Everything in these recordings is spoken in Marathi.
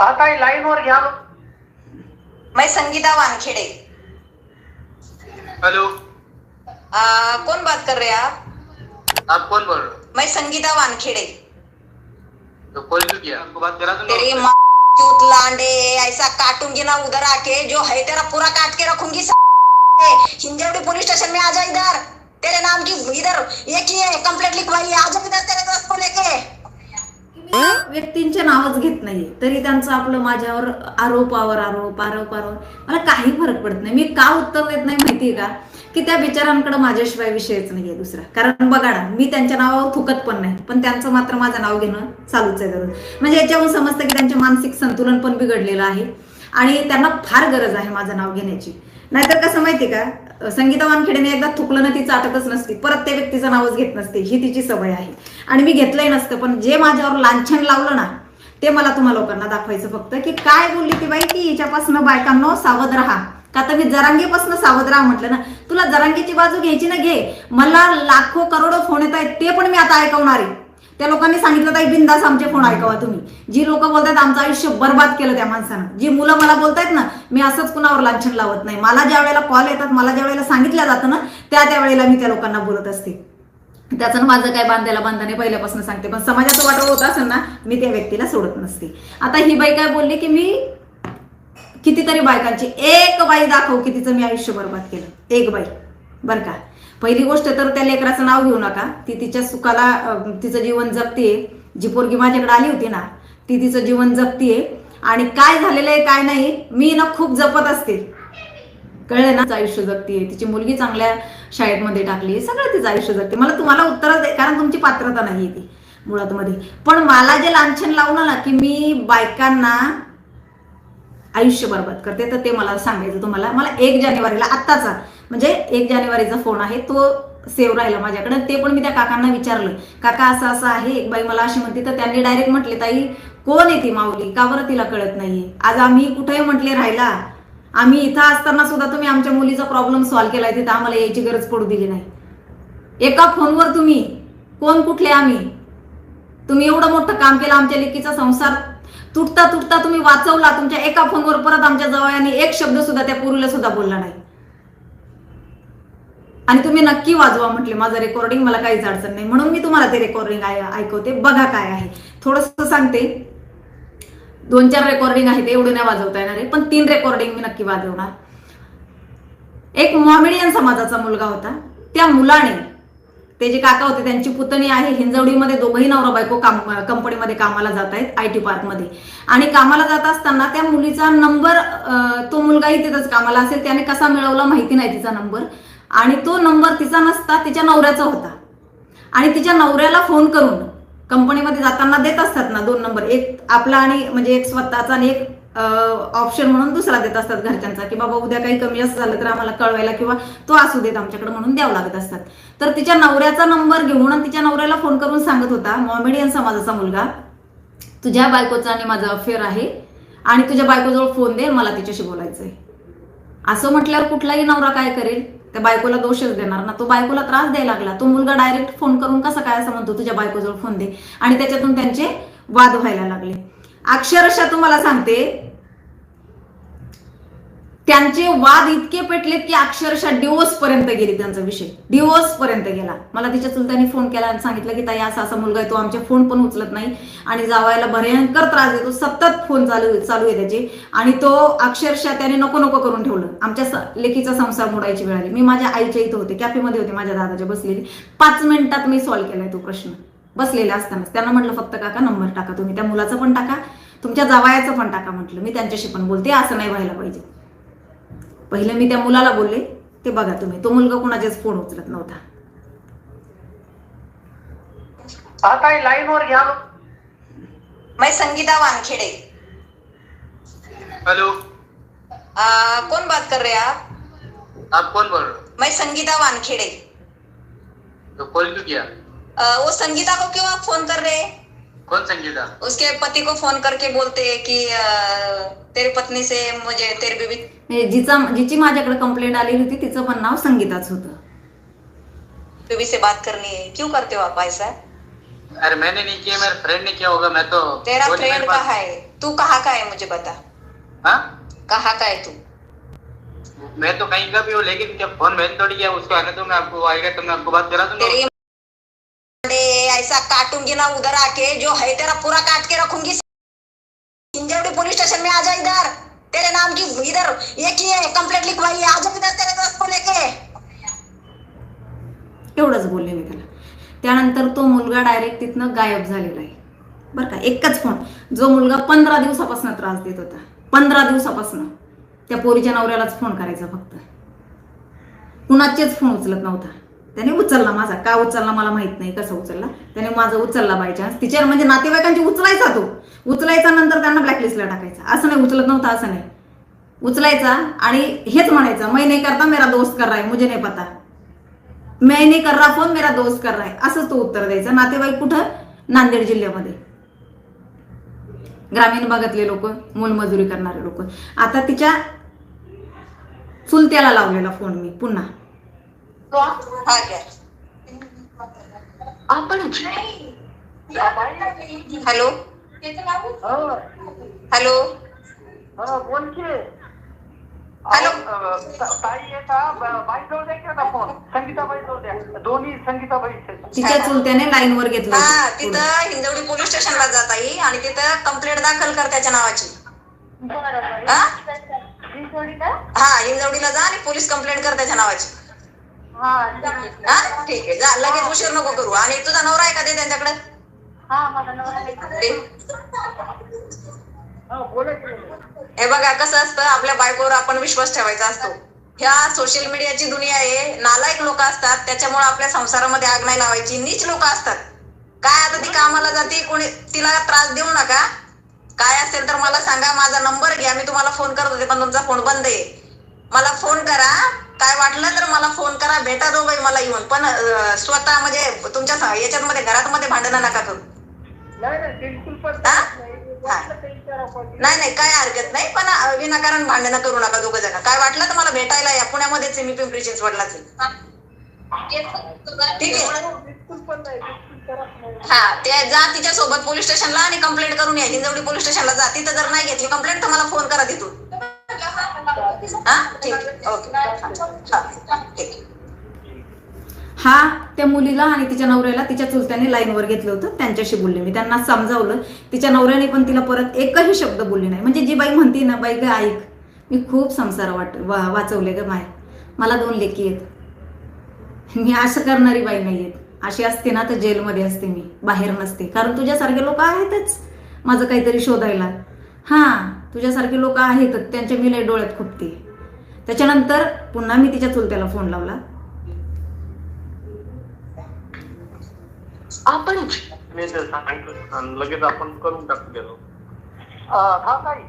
हा ताई लाईनवर घ्या मैं संगीता वानखेड़े। हेलो। कौन बात कर रहे हैं आप? आप कौन बोल रहे मैं संगीता वानखेड़े। तो कॉल क्यों किया? आपको बात करा दूँगा तेरी माँ चूत लांडे ऐसा काटूँगी ना उधर आके जो है तेरा पूरा काट के रखूँगी हिंजवड़ी पुलिस स्टेशन में आ जा इधर। तेरे नाम की इधर ये की है कंप्लेंट लिखवाई आ जा इधर तेरे दोस्त को लेके। व्यक्तींचे नावच घेत नाहीये. तरी त्यांचं आपलं माझ्यावर आरोपावर आरोप आरोप आरोप. मला काही फरक पडत नाही. मी का उत्तर देत नाही माहितीये का? की त्या बिचारांकडे माझ्याशिवाय विषयच नाहीये दुसरा. कारण बघा ना मी त्यांच्या नावावर थुकत पण नाही. पण त्यांचं मात्र माझं नाव घेणं चालूच आहे दररोज. म्हणजे याच्यावरून समजतं की त्यांचे मानसिक संतुलन पण बिघडलेलं आहे. आणि त्यांना फार गरज आहे माझं नाव घेण्याची. नाहीतर कसं माहितीये का? संगीता वानखेडेने एकदा थुकलं ना ती चाटतच नसती. परत त्या व्यक्तीचं नावच घेत नसते. ही तिची सवय आहे. आणि मी घेतलंय नसतं पण जे माझ्यावर लांछन लावलं ना ते मला तुम्हा लोकांना दाखवायचं फक्त की काय बोलली ती बाई की हिच्यापासून बायकांनो सावध राहा. का तर मी जरांगेपासून सावध राहा म्हटलं ना. तुला जरांगेची बाजू घ्यायची ना घे. मला लाखो करोडो फोन येत आहेत ते पण मी आता ऐकवणार आहे. त्या लोकांनी सांगितलं ताई बिंदास आमचे फोन ऐकवा तुम्ही. जी लोक बोलतात आमचं आयुष्य बर्बाद केलं त्या माणसानं. जी मुलं मला बोलतायत ना मी असंच कुणावर लांछन लावत नाही. मला ज्या वेळेला कॉल येतात मला ज्या वेळेला सांगितलं जातं ना त्या त्या वेळेला मी त्या लोकांना बोलत असते. त्याचं ना माझं काय बांधायला बांधाने पहिल्यापासून सांगते पण समाजाचं वाटव होत असेल ना मी त्या व्यक्तीला सोडत नसते. आता ही बाई काय बोलली की मी कितीतरी बायकांची एक बाई दाखव की तिचं मी आयुष्य बर्बाद केलं. एक बाई. बरं का? पहिली गोष्ट तर त्या लेकराचं नाव घेऊ नका. ती तिच्या सुखाला तिचं जीवन जगतीये. जी पोरगी माझ्याकडे आली होती ना ती तिचं जीवन जगतीये. आणि काय झालेलं आहे काय नाही मी ना खूप जपत असते. कळलं ना? आयुष्य जगतीये. तिची मुलगी चांगल्या शाळेत मध्ये टाकली सगळं तिचं आयुष्य जगते मला तुम्हाला उत्तर आहे कारण तुमची पात्रता नाही ती मुळात मध्ये पण मला जे लांछन लावलं ना की मी बायकांना आयुष्य बरबाद करते तर ते मला सांगायचं तुम्हाला. मला एक जानेवारीला आत्ताचा म्हणजे एक जानेवारीचा फोन आहे तो सेव्ह राहिला माझ्याकडे. ते पण मी त्या काकांना विचारलं काका असं असं आहे. एक बाई मला अशी म्हणते तर त्यांनी डायरेक्ट म्हटले ताई कोण आहे ती माऊली? का बरं तिला कळत नाहीये? आज आम्ही कुठेही म्हटले राहिला आम्ही इथं असताना सुद्धा तुम्ही आमच्या मुलीचा प्रॉब्लेम सॉल्व्ह केलाय तिथं आम्हाला यायची गरज पडू दिली नाही. एका फोनवर तुम्ही कोण कुठले आम्ही? तुम्ही एवढं मोठं काम केलं आमच्या लेकीचा संसार तुटता तुटता तुम्ही वाचवला तुमच्या एका फोनवर परत आमच्या जवळ एक शब्द सुद्धा त्या पोरीला सुद्धा बोलला नाही. आणि तुम्ही नक्की वाजवा म्हटले माझं रेकॉर्डिंग मला काहीच अडचण नाही. म्हणून मी तुम्हाला ते रेकॉर्डिंग ऐकवते. बघा काय आहे. थोडस सांगते. दोन चार रेकॉर्डिंग आहेत एवढं नाही वाजवता येणार आहे पण तीन रेकॉर्डिंग मी नक्की वाजवणार. एक मॉमेडियन समाजाचा मुलगा होता. त्या मुलाने ते जे काका होते त्यांची पुतणी आहे. हिंजवडीमध्ये दोघंही नवरा बायको काम कंपनीमध्ये कामाला जात आहेत आय टी पार्कमध्ये. आणि कामाला जात असताना त्या मुलीचा नंबर तो मुलगाही तिथंच कामाला असेल. त्याने कसा मिळवला माहिती नाही तिचा नंबर. आणि तो नंबर तिचा नसता तिच्या नवऱ्याचा होता. आणि तिच्या नवऱ्याला फोन करून कंपनीमध्ये जाताना देत असतात ना दोन नंबर. एक आपला आणि म्हणजे एक स्वतःचा आणि एक ऑप्शन म्हणून दुसरा देत असतात घरच्यांचा की बाबा उद्या काही कमी जास्त झालं तर आम्हाला कळवायला किंवा तो असू देत आमच्याकडे म्हणून द्यावं लागत असतात. तर तिच्या नवऱ्याचा नंबर घेऊन आणि तिच्या नवऱ्याला फोन करून सांगत होता मॉमेडियन समाजाचा मुलगा तुझ्या बायकोचा आणि माझा अफेअर आहे आणि तुझ्या बायकोजवळ फोन दे मला तिच्याशी बोलायचंय. असं म्हटल्यावर कुठलाही नवरा काय करेल? त्या बायकोला दोषच देणार ना. तो बायकोला त्रास द्यायला लागला. तो मुलगा डायरेक्ट फोन करून कसा काय असं म्हणतो तुझ्या बायकोजवळ फोन दे. आणि त्याच्यातून त्यांचे वाद व्हायला लागले. अक्षरशः तुम्हाला सांगते त्यांचे वाद इतके पेटलेत की अक्षरशः डिवोर्स पर्यंत गेली त्यांचा विषय. डिवोर्स पर्यंत गेला. मला तिच्या चुलत्याने फोन केला आणि सांगितलं की ताई असा असा मुलगा आहे तो आमचे फोन पण उचलत नाही आणि जावायला भयंकर त्रास देतो. सतत फोन चालू चालू आहे त्याचे आणि तो अक्षरशः त्याने नको नको करून ठेवलं. आमच्या लेखीचा लेकीचा संसार मोडायची वेळ आली. मी माझ्या आईच्या इथं होते. कॅफेमध्ये होते. माझ्या दादाच्या बसलेली. पाच मिनिटात मी सॉल्व्ह केलाय तो प्रश्न. बसलेला असतानाच. त्यांना म्हटलं फक्त काका नंबर टाका तुम्ही. त्या मुलाचा पण टाका. तुमच्या जावायाचं पण टाका म्हटलं. मी त्यांच्याशी पण बोलते. असं नाही व्हायला पाहिजे. पहिलं मी त्या मुलाला बोलले ते बघा तुम्ही तो मुलगा कुणाचेच फोन उचलत नव्हता. हा लाईनवर घ्या. मैं संगीता वानखेड़े. हेलो. आ, कौन बात कर रहे हैं आप? आप कौन बोल रहे हो? मैं संगीता वानखेड़े. तो कॉल क्यों किया? आ, वो संगीता को क्यों आप फोन कर रहे? हैं कौन संगीता? उसके पति को फोन करके बोलते हैं कि तेरी पत्नी से मुझे तेरी म्हणजे जिचा जिची माझ्याकडे कंप्लेंट आलेली होती तिचं पण नाव संगीताच होतं. बीवी से बात करनी है। क्यों करते हो आप ऐसा? अरे मैंने नहीं किया मेरे फ्रेंड ने किया होगा मैं तो तेरा फ्रेंड कहाँ है? तू कहा का है मुझे बता। हाँ? कहा का है तू? मैं तो कहीं का भी हूँ लेकिन जब फोन मैंने तोड़ किया उसको आने तो मैं आपको आएगा तो मैं आपको बात करा दूंगा। ऐसा काटूंगी ना उधर आके जो है तेरा पूरा काट के रखूंगी। हिंजवड़ी पुलिस स्टेशन में आ जा इधर। तेरे नाम की इधर ये की है कंप्लेंट लिखवाई है? आ जा इधर तेरे दोस्त को लेके। एवढंच बोलले मी त्याला. त्यानंतर तो मुलगा डायरेक्ट तिथनं गायब झालेला आहे. बरं का एकच फोन जो मुलगा पंधरा दिवसापासून त्रास देत होता. पंधरा दिवसापासून. त्या पोरीच्या नवऱ्यालाच फोन करायचा फक्त. कुणाचेच फोन उचलत नव्हता. त्याने उचलला माझा. का उचलला मला माहीत नाही कसं उचलला? त्याने माझा उचलला बाय चान्स तिच्या म्हणजे नातेवाईकांची उचलायचा तो. उचलायचा नंतर त्यांना ब्लॅकलिस्टला टाकायचा. असं नाही उचलत नव्हता असं नाही. उचलायचा आणि हेच म्हणायचं मै नाही करता मेरा दोस्त कर रहा है मुझे नाही पता. मैं नाही कर रहा फोन मेरा दोस्त कर रहा है. असंच तो उत्तर द्यायचा. नातेवाईक कुठं? नांदेड जिल्ह्यामध्ये. ग्रामीण भागातले लोक मोलमजुरी करणारे लोक. आता तिच्या चुलत्याला लावलेला फोन मी पुन्हा. हा घ्या हॅलो? हॅलो? बोल की. हॅलो. ताई बाई जाऊ द्या की आता फोन. संगीताबाई जाऊ द्या. दोन्ही संगीताबाई तिच्या चुलत्याने घेतलं हा. तिथं हिंजवडी पोलीस स्टेशनला जाता येईल आणि तिथं कंप्लेंट दाखल कर त्याच्या नावाची. हा? हा हिंजवडीला जा आणि पोलीस कंप्लेंट कर त्याच्या नावाची. हा ठीक आहे. जा लगेच उशीर नको करू. आणि तुझा नवरा आहे का ते त्यांच्याकडे? की हे बघा कसं असतं आपल्या बायकोवर आपण विश्वास ठेवायचा असतो. ह्या सोशल मीडियाची दुनिया आहे. नालायक लोक असतात. त्याच्यामुळे आपल्या संसारामध्ये आग नाही लावायची. नीच लोक असतात. काय आता ती कामाला जाते कोणी तिला त्रास देऊ नका. काय असेल तर मला सांगा माझा नंबर घ्या. मी तुम्हाला फोन करत होते पण तुमचा फोन बंद आहे. मला फोन करा. काय वाटलं तर मला फोन करा. भेटा दोघंही मला येऊन. पण स्वतः म्हणजे तुमच्या याच्यात घरात मध्ये भांडणं नका करू. नाही नाही हा? हा. काय हरकत नाही. पण विनाकारण भांडणं करू नका दोघं जण. काय वाटलं तर मला भेटायला या. पुण्यामध्येच आहे मी पिंपरी चिंचवडलाच आहे. ठीक आहे. हा ते जा तिच्या सोबत पोलीस स्टेशनला आणि कंप्लेंट करून या. हिंजवडी पोलीस स्टेशनला जा. तिथं जर नाही घेतली कंप्लेंट तर मला फोन करा तिथून. हा? त्या मुलीला आणि तिच्या नवऱ्याला तिच्या चुलत्याने लाईनवर घेतलं होतं. त्यांच्याशी बोलले. मी त्यांना समजावलं. तिच्या नवऱ्याने पण तिला परत एकही शब्द बोलले नाही. म्हणजे जी बाई म्हणते ना बाई ग ऐक. मी खूप संसार वाट वा वाचवले ग माय. मला दोन लेकी आहेत. मी असं करणारी बाई नाही आहेत अशी असते ना तर जेलमध्ये असते मी. बाहेर नसते. कारण तुझ्यासारखे लोक आहेतच माझं काहीतरी शोधायला. हां तुझ्यासारखे लोक आहेतच त्यांच्या मी लय डोळ्यात खुपते. त्याच्यानंतर पुन्हा मी तिच्या चुलत्याला फोन लावला. मी ते सांगितलं. आणि लगेच आपण करून टाकू गेलो. अ, हा ताई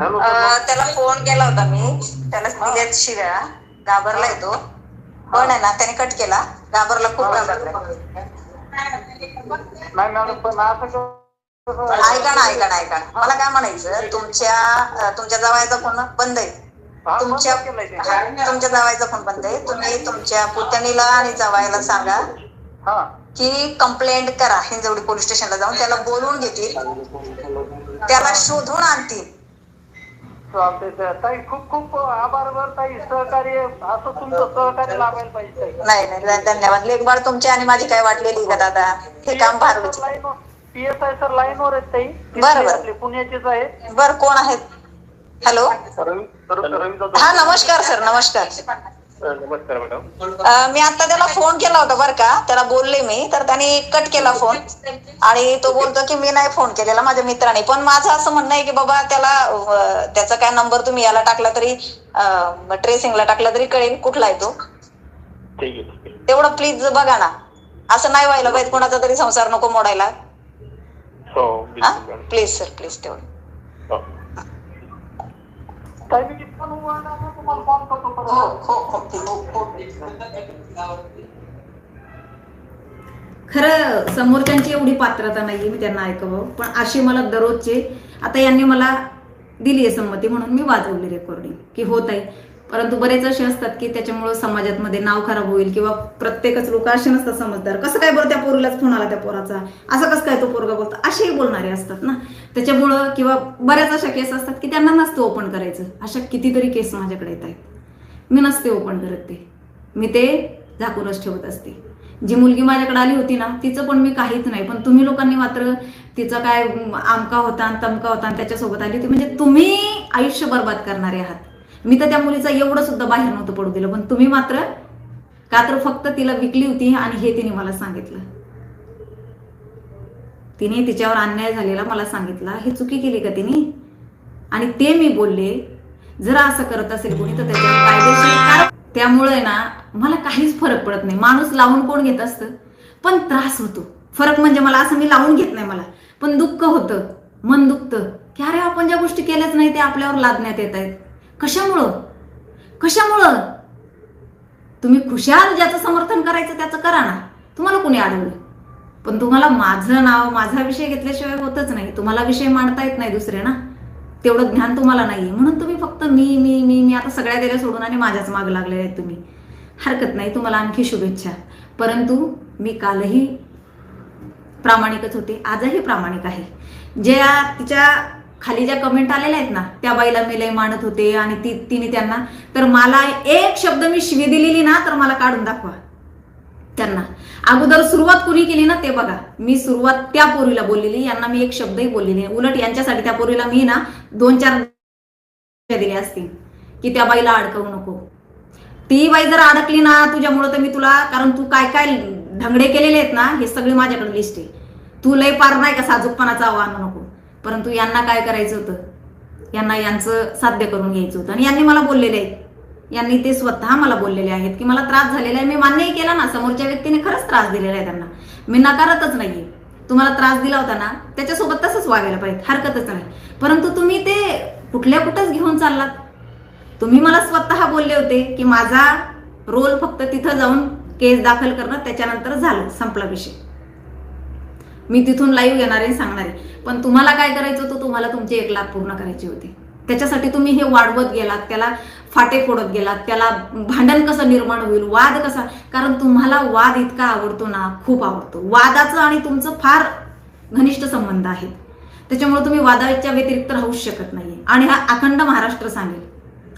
हॅलो अं, त्याला फोन केला होता मी. त्याला दिल्यात शिव्या. घाबरलाय तो. पण आहे ना त्याने कट केला. घाबरला खूप घाबरलाय नाही मॅडम पण असं ऐका ना ऐका ना ऐका ना. मला काय म्हणायचं तुमच्या तुमच्या जावायचा फोन बंद आहे. तुमच्या तुमच्या जावायचा फोन बंद आहे. तुम्ही तुमच्या पुतणीला आणि जावायला सांगा हा. की कंप्लेंट करा. हिंजवडी पोलीस स्टेशनला जाऊन त्याला बोलवून घेतील. त्याला शोधून आणतील. ताई. खूप खूप आभार बर ताई. सहकार्य असं तुमचं सहकार्य पाहिजे नाही नाही धन्यवाद. लेखबाळ तुमची आणि माझी काय वाटलेली का दादा? हे काम फार P S I sir line वर आहेत ताई. बरं, बरं. आपले पुण्याचेच आहेत बर कोण आहेत? हॅलो रवी तर रवी जाधव हा नमस्कार सर नमस्कार. नमस्कार मॅडम अं, मी आता त्याला फोन केला होता बरं का? त्याला बोलले मी तर त्याने कट केला फोन आणि तो बोलतो की मी नाही फोन केलेला माझ्या मित्राने. पण माझं असं म्हणणं आहे की बाबा त्याला अं, त्याचा काय नंबर तुम्ही याला टाकला तरी ट्रेसिंगला टाकला तरी कळेल कुठला आहे तो. ठीक आहे ठीक आहे. तेवढं प्लीज बघा ना. असं नाही व्हायला पाहिजे कोणाचा तरी संसार नको मोडायला. हो? प्लीज सर प्लीज तेवढं. हो. हो हो हो हो खरं समोरच्यांची एवढी पात्रता नाहीये मी त्यांना ऐकावं. पण अशी मला दररोजचे आता यांनी मला दिली आहे संमती म्हणून मी वाजवली रेकॉर्डिंग की होत आहे परंतु बरेच असे असतात की त्याच्यामुळं समाजात मध्ये नाव खराब होईल किंवा प्रत्येकच लोक असे नसतात समजदार. कसं काय बरं त्या पोरीलाच फोन आला त्या पोराचा? असं कसं काय तो पोरगा बोलतो? असेही बोलणारे असतात ना. त्याच्यामुळं किंवा बऱ्याच अशा केस असतात की त्यांना नसतं ओपन करायचं. अशा कितीतरी केस माझ्याकडे येत आहेत. मी नसते ओपन करत ते. मी ते झाकूनच ठेवत असते. जी मुलगी माझ्याकडे आली होती ना तिचं पण मी काहीच नाही. पण तुम्ही लोकांनी मात्र तिचा काय आमका होता आणि तमका होता आणि त्याच्यासोबत आली होती. म्हणजे तुम्ही आयुष्य बर्बाद करणारे आहात. मी तर त्या मुलीचा एवढं सुद्धा बाहेर नव्हतं पडू दिलं पण तुम्ही मात्र का तर फक्त तिला विकली होती आणि हे तिने मला सांगितलं. तिने तिच्यावर अन्याय झालेला मला सांगितला. हे चुकी केली का तिने? आणि ते मी बोलले जर असं करत असेल कोणी तर त्याच्यावर कायदेशीर त्यामुळे ना मला काहीच फरक पडत नाही. माणूस लावून कोण घेत असतं? पण त्रास होतो. फरक म्हणजे मला असं मी लावून घेत नाही मला. पण दुःख होतं. मन दुखतं. की अरे आपण ज्या गोष्टी केल्याच नाही ते आपल्यावर लादण्यात येत आहेत. कशामुळं? कशामुळं? तुम्ही खुशाल ज्याचं समर्थन करायचं त्याचं करा ना. तुम्हाला कोणी अडवलं? पण तुम्हाला माझं नाव माझा विषय घेतल्याशिवाय होतच नाही. तुम्हाला विषय मांडता येत नाही दुसरे ना. तेवढं ज्ञान तुम्हाला नाही म्हणून तुम्ही फक्त मी मी मी मी आता सगळ्या दिल्या सोडून आणि माझ्याच माग लागले आहेत तुम्ही. हरकत नाही. तुम्हाला आणखी शुभेच्छा. परंतु मी कालही प्रामाणिकच होते. आजही प्रामाणिक आहे. ज्या तिच्या खाली ज्या कमेंट आलेल्या आहेत ना त्या बाईला मी लय मानत होते आणि ती तिने त्यांना तर मला एक शब्द मी शिवी दिलेली ना तर मला काढून दाखवा. त्यांना. अगोदर सुरुवात कुणी केली ना ते बघा. मी सुरुवात त्या पोरीला बोललेली यांना मी एक शब्दही बोललेली उलट यांच्यासाठी त्या पोरीला मी ना दोन चार दिले असतील की त्या बाईला अडकवू नको. ती बाई जर अडकली ना तुझ्यामुळं तर मी तुला कारण तू काय काय ढंगडे केलेले आहेत ना हे सगळी माझ्याकडे लिस्ट आहे. तू लय पार नाही का साजूकपणाचं आव्हान नको. परंतु यांना काय करायचं होतं? यांना यांचं साध्य करून घ्यायचं होतं. आणि यांनी मला बोललेले आहेत. यांनी ते स्वतः मला बोललेले आहेत की मला त्रास झालेला आहे. मी मान्यही केला ना. समोरच्या व्यक्तीने खरंच त्रास दिलेला आहे त्यांना. मी नकारतच नाहीये. तुम्हाला त्रास दिला होता ना त्याच्यासोबत तसंच वागायला पाहिजे. हरकतच नाही. परंतु तुम्ही ते कुठल्या कुठंच घेऊन चाललात? तुम्ही मला स्वतः बोलले होते की माझा रोल फक्त तिथं जाऊन केस दाखल करणं त्याच्यानंतर झालं संपला विषय. मी तिथून लाईव्ह येणार आहे सांगणार आहे. पण तुम्हाला काय करायचं होतं तुम्हाला तुमचे एक लाख पूर्ण करायचे होते. त्याच्यासाठी तुम्ही हे वाढवत गेलात त्याला फाटे फोडत गेलात त्याला भांडण कसं निर्माण होईल वाद कसा? कारण तुम्हाला वाद इतका आवडतो ना खूप आवडतो. वादाचं आणि तुमचं फार घनिष्ठ संबंध आहेत. त्याच्यामुळे तुम्ही वादाच्या व्यतिरिक्त राहूच शकत नाही आणि हा अखंड महाराष्ट्र सांगेल.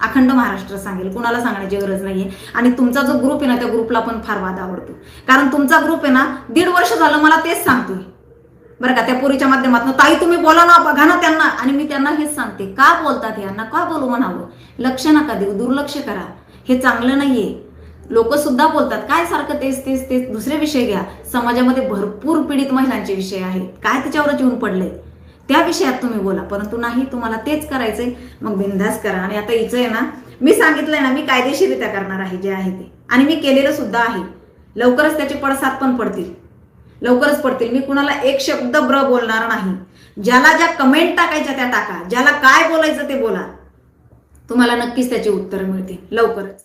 अखंड महाराष्ट्र सांगेल. कुणाला सांगण्याची गरज नाहीये. आणि तुमचा जो ग्रुप आहे ना त्या ग्रुपला पण फार वाद आवडतो. कारण तुमचा ग्रुप आहे ना दीड वर्ष झालं मला तेच सांगतोय. बरं का त्या पोरीच्या माध्यमातून. ताई तुम्ही बोला ना बघा ना त्यांना. आणि मी त्यांना हेच सांगते का बोलतात यांना का बोलू म्हणावं? लक्ष नका देऊ दुर्लक्ष करा. हे चांगलं नाहीये. लोक सुद्धा बोलतात काय सारखं तेच तेच तेच दुसरे विषय घ्या. समाजामध्ये भरपूर पीडित महिलांचे विषय आहेत. काय त्याच्यावरच येऊन पडले त्या विषयात तुम्ही बोला. परंतु नाही तुम्हाला तेच करायचंय. मग बिंदास करा. आणि आता हिचं आहे ना मी सांगितलंय ना मी कायदेशीरित्या करणार आहे जे आहे ते. आणि मी केलेलं सुद्धा आहे. लवकरच त्याचे पडसाद पण पडतील. लवकरच पडतील. मी कुणाला एक शब्द ब्र बोलणार नाही. ज्याला ज्या कमेंट टाकायच्या त्या टाका. ज्याला काय बोलायचं ते बोला. तुम्हाला नक्कीच त्याची उत्तरं मिळतील. लवकरच.